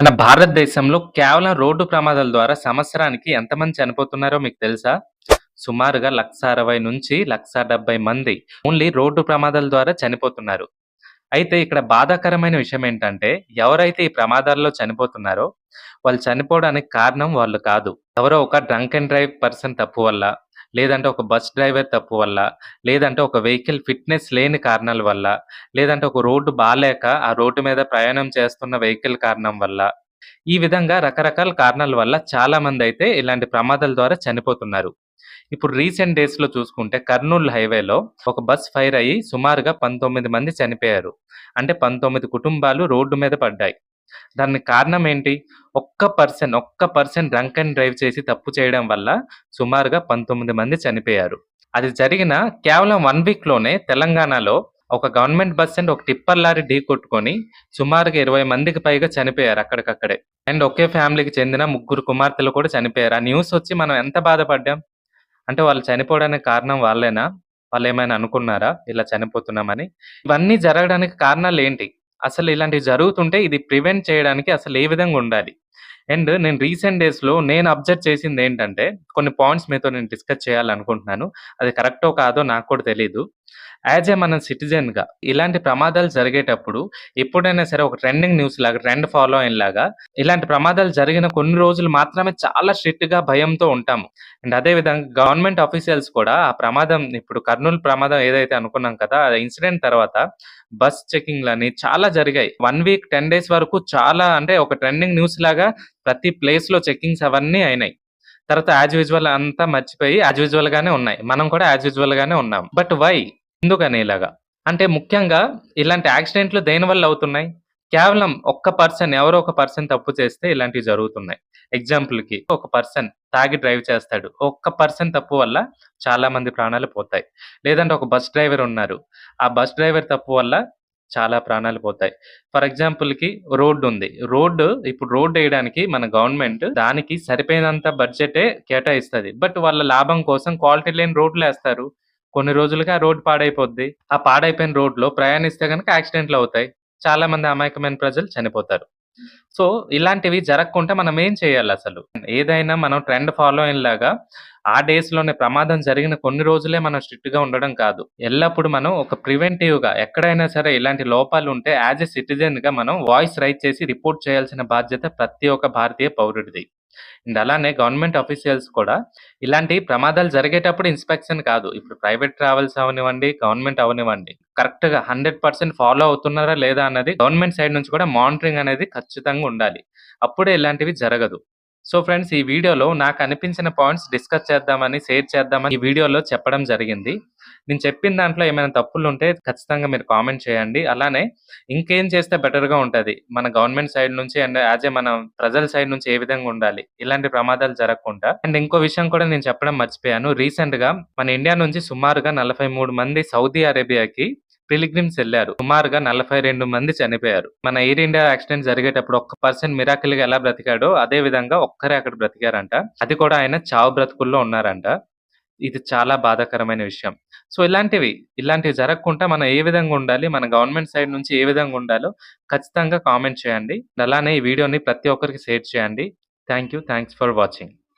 మన భారతదేశంలో కేవలం రోడ్డు ప్రమాదాల ద్వారా సంవత్సరానికి ఎంతమంది చనిపోతున్నారో మీకు తెలుసా? సుమారుగా 1,60,000 నుంచి లక్ష డెబ్బై మంది ఓన్లీ రోడ్డు ప్రమాదాల ద్వారా చనిపోతున్నారు. అయితే ఇక్కడ బాధాకరమైన విషయం ఏంటంటే, ఎవరైతే ఈ ప్రమాదాల్లో చనిపోతున్నారో, వాళ్ళు చనిపోవడానికి కారణం వాళ్ళు కాదు. ఎవరో ఒక డ్రంక్ అండ్ డ్రైవ్ పర్సన్ తప్పు వల్ల, లేదంటే ఒక బస్ డ్రైవర్ తప్పు వల్ల, లేదంటే ఒక వెహికల్ ఫిట్‌నెస్ లేని కారణాల వల్ల, లేదంటే ఒక రోడ్డు బాగాలేక ఆ రోడ్డు మీద ప్రయాణం చేస్తున్న వెహికల్ కారణం వల్ల, ఈ విధంగా రకరకాల కారణాల వల్ల చాలామందైతే ఇలాంటి ప్రమాదాల ద్వారా చనిపోతున్నారు. ఇప్పుడు రీసెంట్ డేస్‌లో చూసుకుంటే కర్నూల్ హైవేలో ఒక బస్ ఫైర్ అయ్యి సుమారుగా 19 మంది చనిపోయారు. అంటే 19 కుటుంబాలు రోడ్డు మీద పడ్డాయి. దానికి కారణం ఏంటి? ఒక్క పర్సన్, ఒక్క పర్సన్ డ్రంక్ అండ్ డ్రైవ్ చేసి తప్పు చేయడం వల్ల సుమారుగా 19 మంది చనిపోయారు. అది జరిగిన కేవలం వన్ వీక్‌లోనే తెలంగాణలో ఒక గవర్నమెంట్ బస్ అండ్ ఒక టిప్పర్ లారీ ఢీకొట్టుకొని సుమారుగా 20 మందికి పైగా చనిపోయారు అక్కడికక్కడే. అండ్ ఒకే ఫ్యామిలీకి చెందిన ముగ్గురు కుమార్తెలు కూడా చనిపోయారు. ఆ న్యూస్ వచ్చి మనం ఎంత బాధపడ్డాం. అంటే వాళ్ళు చనిపోవడానికి కారణం వాళ్ళేనా? వాళ్ళు ఏమైనా అనుకున్నారా? ఇలా చనిపోతున్నామని? ఇవన్నీ జరగడానికి కారణాలు ఏంటి అసలు ఇలాంటివి జరుగుతుంటే ఇది ప్రివెంట్ చేయడానికి అసలు ఏ విధంగా ఉండాలి? అండ్ నేను రీసెంట్ డేస్‌లో నేను అబ్జర్వ్ చేసింది ఏంటంటే కొన్ని పాయింట్స్ మీతో నేను డిస్కస్ చేయాలనుకుంటున్నాను. అది కరెక్టో కాదో నాకు కూడా తెలీదు. యాజ్ ఏ మన సిటిజన్‌గా ఇలాంటి ప్రమాదాలు జరిగేటప్పుడు ఎప్పుడైనా సరే ఒక ట్రెండింగ్ న్యూస్ లాగా, ట్రెండ్ ఫాలోయింగ్ లాగా ఇలాంటి ప్రమాదాలు జరిగిన కొన్ని రోజులు మాత్రమే చాలా స్ట్రిక్ట్‌గా భయంతో ఉంటాము. అండ్ అదే విధంగా గవర్నమెంట్ ఆఫీషియల్స్ కూడా ఆ ప్రమాదం ఇప్పుడు కర్నూల్ ప్రమాదం ఏదైతే అనుకున్నాం కదా! ఆ ఇన్సిడెంట్ తర్వాత బస్ చెకింగ్‌లని చాలా జరిగాయి. వన్ వీక్, 10 డేస్ వరకు చాలా అంటే ఒక ట్రెండింగ్ న్యూస్ లాగా ప్రతి ప్లేస్‌లో చెకింగ్స్ అవన్నీ అయినాయి. తర్వాత యాజ్ యూజువల్ అంతా మర్చిపోయి యాజ్ యూజువల్ గానే ఉన్నాయి. మనం కూడా యాజ్ యూజువల్ గానే ఉన్నాం. But why? ఎందుకని ఇలాగా? అంటే ముఖ్యంగా ఇలాంటి యాక్సిడెంట్లు దేనివల్ల అవుతున్నాయి? కేవలం ఒక్క పర్సన్ ఎవరో ఒక పర్సన్ తప్పు చేస్తే ఇలాంటివి జరుగుతున్నాయి. ఎగ్జాంపుల్‌కి ఒక పర్సన్ తాగి డ్రైవ్ చేస్తాడు. ఒక్క పర్సన్ తప్పు వల్ల చాలా మంది ప్రాణాలు పోతాయి. లేదంటే ఒక బస్ డ్రైవర్ ఉన్నారు. ఆ బస్ డ్రైవర్ తప్పు వల్ల చాలా ప్రాణాలు పోతాయి. ఫర్ ఎగ్జాంపుల్‌కి రోడ్డు ఉంది. రోడ్డు ఇప్పుడు రోడ్డు వేయడానికి మన గవర్నమెంట్ దానికి సరిపోయినంత బడ్జెటే కేటాయిస్తుంది బట్ వాళ్ళ లాభం కోసం క్వాలిటీ లేని రోడ్లు వేస్తారు కొన్ని రోజులుగా రోడ్ పాడైపోద్ది. ఆ పాడైపోయిన రోడ్‌లో ప్రయాణిస్తే గనుక యాక్సిడెంట్‌లవుతాయి. చాలా మంది అమాయకమైన ప్రజలు చనిపోతారు. సో, ఇలాంటివి జరగకుండా మనం ఏం చేయాలి అసలు ఏదైనా మనం ట్రెండ్ ఫాలోయింగ్ లాగా ఆ డేస్లోనే ప్రమాదం జరిగిన కొన్ని రోజులే మనం స్ట్రిక్ట్గా ఉండడం కాదు. ఎల్లప్పుడు మనం ఒక ప్రివెంటివ్గా ఎక్కడైనా సరే ఇలాంటి లోపాలు ఉంటే యాజ్ ఎ సిటిజన్‌గా మనం వాయిస్ రైట్ చేసి రిపోర్ట్ చేయాల్సిన బాధ్యత ప్రతి ఒక్క భారతీయ పౌరుడిది. అండ్ అలానే గవర్నమెంట్ ఆఫీషియల్స్ కూడా ఇలాంటి ప్రమాదాలు జరిగేటప్పుడు ఇన్స్‌పెక్షన్ కాదు. ఇప్పుడు ప్రైవేట్ ట్రావెల్స్ అవనివ్వండి గవర్నమెంట్ అవ్వనివ్వండి. కరెక్ట్‌గా 100% ఫాలో అవుతున్నారా లేదా అన్నది గవర్నమెంట్ సైడ్ నుంచి కూడా మానిటరింగ్ అనేది ఖచ్చితంగా ఉండాలి. అప్పుడే ఇలాంటివి జరగదు. సో ఫ్రెండ్స్ ఈ వీడియోలో నాకు అనిపించిన పాయింట్స్ డిస్కస్ చేద్దామని, షేర్ చేద్దామని ఈ వీడియోలో చెప్పడం జరిగింది. నేను చెప్పిన దాంట్లో ఏమైనా తప్పులు ఉంటే ఖచ్చితంగా మీరు కామెంట్ చేయండి. అలానే ఇంకేం చేస్తే బెటర్‌గా ఉంటది? మన గవర్నమెంట్ సైడ్ నుంచి అండ్ యాజ్ ఎ మనం ప్రజల సైడ్ నుంచి ఏ విధంగా ఉండాలి? ఇలాంటి ప్రమాదాలు జరగకుండా. అండ్ ఇంకో విషయం కూడా నేను చెప్పడం మర్చిపోయాను. రీసెంట్‌గా మన ఇండియా నుంచి సుమారుగా 43 మంది సౌదీ అరేబియాకి పిలిగ్రిమ్స్ వెళ్ళారు సుమారుగా 42 మంది చనిపోయారు. మన ఎయిర్ ఇండియా యాక్సిడెంట్ జరిగేటప్పుడు ఒక్క పర్సన్ మిరాకిల్‌గా ఎలా బ్రతికాడో అదే విధంగా ఒక్కరే అక్కడ బ్రతికారంట. అది కూడా ఆయన చావు బ్రతుకుల్లో ఉన్నారంట. ఇది చాలా బాధాకరమైన విషయం. సో ఇలాంటివి, ఇలాంటివి జరగకుండా మనం ఏ విధంగా ఉండాలి? మన గవర్నమెంట్ సైడ్ నుంచి ఏ విధంగా ఉండాలో ఖచ్చితంగా కామెంట్ చేయండి. అలానే ఈ వీడియోని ప్రతి ఒక్కరికి షేర్ చేయండి. Thank you. Thanks for watching.